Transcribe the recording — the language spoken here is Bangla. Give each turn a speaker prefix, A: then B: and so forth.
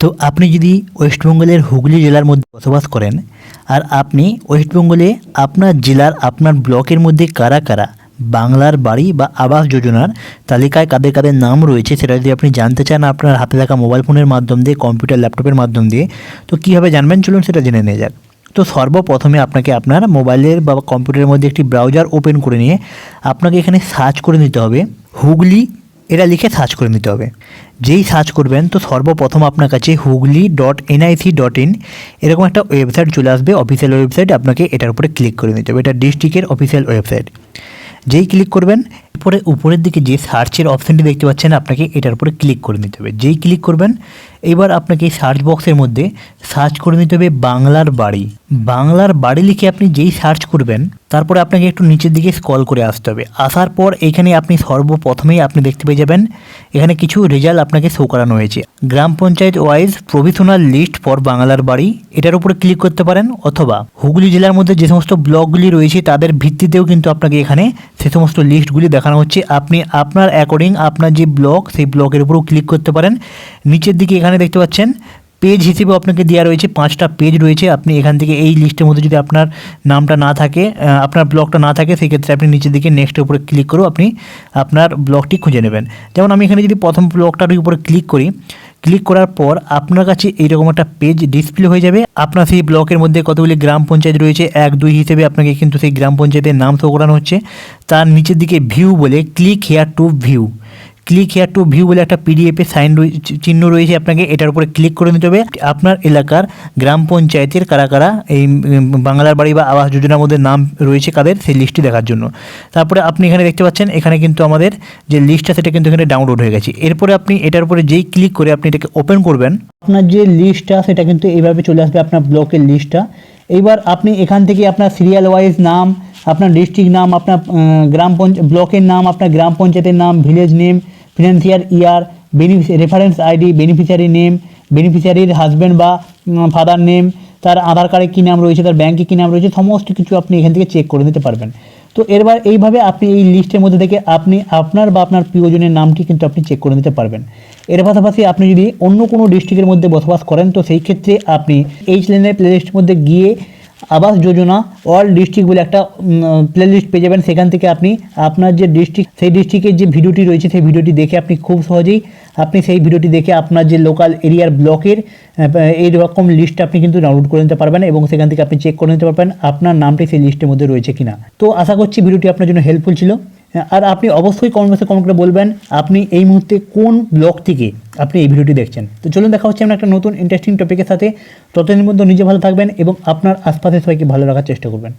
A: তো আপনি যদি ওয়েস্টবেঙ্গলের হুগলি জেলার মধ্যে বসবাস করেন, আর আপনি ওয়েস্টবেঙ্গলে আপনার জেলার আপনার ব্লকের মধ্যে কারা কারা বাংলার বাড়ি বা আবাস যোজনার তালিকায় কাদের কাদের নাম রয়েছে সেটা যদি আপনি জানতে চান আপনার হাতে থাকা মোবাইল ফোনের মাধ্যম দিয়ে, কম্পিউটার, ল্যাপটপের মাধ্যম দিয়ে, তো কীভাবে জানবেন চলুন সেটা জেনে নিয়ে যাক। তো সর্বপ্রথমে আপনাকে আপনার মোবাইলের বা কম্পিউটারের মধ্যে একটি ব্রাউজার ওপেন করে নিয়ে আপনাকে এখানে সার্চ করে নিতে হবে হুগলি এটা লিখে সার্চ করে নিতে হবে। যেই সার্চ করবেন তো সর্বপ্রথম আপনার কাছে Hooghly dot NIC dot in এরকম একটা ওয়েবসাইট চলে আসবে অফিসিয়াল ওয়েবসাইট আপনাকে এটার উপরে ক্লিক করে নিতে হবে। এটা ডিস্ট্রিক্টের অফিসিয়াল ওয়েবসাইট যেই ক্লিক করবেন এরপরে উপরের দিকে যে সার্চের অপশানটি দেখতে পাচ্ছেন, আপনাকে এটার উপরে ক্লিক করে নিতে হবে। যেই ক্লিক করবেন, এবার আপনাকে এই সার্চ বক্সের মধ্যে সার্চ করে নিতে হবে বাংলার বাড়ি। বাংলার বাড়ি লিখে আপনি যেই সার্চ করবেন, তারপরে আপনাকে একটু নিচের দিকে স্কল করে আসতে হবে। আসার পর এখানে আপনি সর্বপ্রথমেই আপনি দেখতে পেয়ে যাবেন, এখানে কিছু রেজাল্ট আপনাকে শো করানো হয়েছে। গ্রাম panchayat wise provisional list for বাংলার বাড়ি, এটার উপরে ক্লিক করতে পারেন, অথবা হুগলি জেলার মধ্যে যে সমস্ত ব্লকগুলি রয়েছে, তাদের ভিত্তিতেও কিন্তু আপনাকে এখানে সে সমস্ত লিস্টগুলি দেখানো হচ্ছে, আপনি আপনার অ্যাকর্ডিং আপনার যে ব্লক সেই ব্লকের উপরেও ক্লিক করতে পারেন। নিচের দিকে এখানে দেখতে পাচ্ছেন পেজ হিসেবে আপনাকে দেওয়া রয়েছে পাঁচটা পেজ রয়েছে। আপনি এখান থেকে এই লিস্টের মধ্যে যদি আপনার নামটা না থাকে আপনার ব্লকটা না থাকে সেক্ষেত্রে আপনি নিচের দিকে নেক্সটের উপরে ক্লিক করেও আপনি আপনার ব্লকটি খুঁজে নেবেন। যেমন আমি এখানে যদি প্রথম ব্লকটার উপরে ক্লিক করি ক্লিক করার পর আপনার কাছে এইরকম একটা পেজ ডিসপ্লে হয়ে যাবে। আপনার সেই ব্লকের মধ্যে কতগুলি গ্রাম পঞ্চায়েত রয়েছে, এক, দুই হিসেবে আপনাকে কিন্তু সেই গ্রাম পঞ্চায়েতের নাম শো করানো হচ্ছে। তার নিচের দিকে ভিউ বলে click here to view click here to view বলে একটা পিডিএফে সাইন চিহ্ন রয়েছে আপনাকে, এটার উপরে ক্লিক করে নিতে হবে। আপনার এলাকার গ্রাম পঞ্চায়েতের কারা কারা এই বাংলার বাড়ি বা আবাস যোজনার মধ্যে নাম রয়েছে কাদের, সেই লিস্টটি দেখার জন্য। তারপরে আপনি এখানে দেখতে পাচ্ছেন, এখানে কিন্তু আমাদের যে লিস্টটা সেটা কিন্তু এখানে ডাউনলোড হয়ে গেছে। এরপরে আপনি এটার উপরে যেই ক্লিক করে আপনি এটাকে ওপেন করবেন, আপনার যে লিস্টটা সেটা কিন্তু এইভাবে চলে আসবে আপনার ব্লকের লিস্টটা এইবার আপনি এখান থেকে আপনার সিরিয়াল ওয়াইজ নাম আপনার ডিস্ট্রিক্ট নাম, আপনার গ্রাম পঞ্চায়েত ব্লকের নাম, আপনার গ্রাম পঞ্চায়েতের নাম village name financial year beneficiary reference ID beneficiary name বেনিফিশিয়ারির husband বা ফাদার নেম তার আধার কার্ডে কী নাম রয়েছে, তার ব্যাংকে কী নাম রয়েছে, সমস্ত কিছু আপনি এখান থেকে চেক করে নিতে পারবেন। তো এরবার এইভাবে আপনি এই লিস্টের মধ্যে থেকে আপনি আপনার বা আপনার প্রিয়জনের নামটি কিন্তু আপনি চেক করে নিতে পারবেন। এর পাশাপাশি আপনি যদি অন্য কোনো ডিস্ট্রিক্টের মধ্যে বসবাস করেন, তো সেই ক্ষেত্রে আপনি এইচ লেনের প্লেলিস্টের মধ্যে গিয়ে আবাস যোজনা অল ডিস্ট্রিক্ট বলে একটা প্লেলিস্ট পেয়ে যাবেন। সেখান থেকে আপনি আপনার যে ডিস্ট্রিক্ট সেই ডিস্ট্রিক্টের যে ভিডিওটি রয়েছে, সেই ভিডিওটি দেখে আপনি খুব সহজেই আপনি সেই ভিডিওটি দেখে আপনার যে লোকাল এরিয়ার ব্লকের এই রকম লিস্ট আপনি কিন্তু ডাউনলোড করে নিতে পারবেন এবং সেখান থেকে আপনি চেক করে নিতে পারবেন আপনার নামটি সেই লিস্টের মধ্যে রয়েছে কিনা। তো আশা করছি ভিডিওটি আপনার জন্য হেল্পফুল ছিল। আর আপনি অবশ্যই কমেন্ট বক্সে কমেন্ট করে বলবেন আপনি এই মুহূর্তে কোন ব্লগ থেকে আপনি এই ভিডিওটি দেখছেন। তো চলুন দেখা হচ্ছে আমরা একটা নতুন ইন্টারেস্টিং টপিকের সাথে। ততদিন মধ্যে নিজে ভালো থাকবেন এবং আপনার আশপাশে সবাইকে ভালো রাখার চেষ্টা করবেন।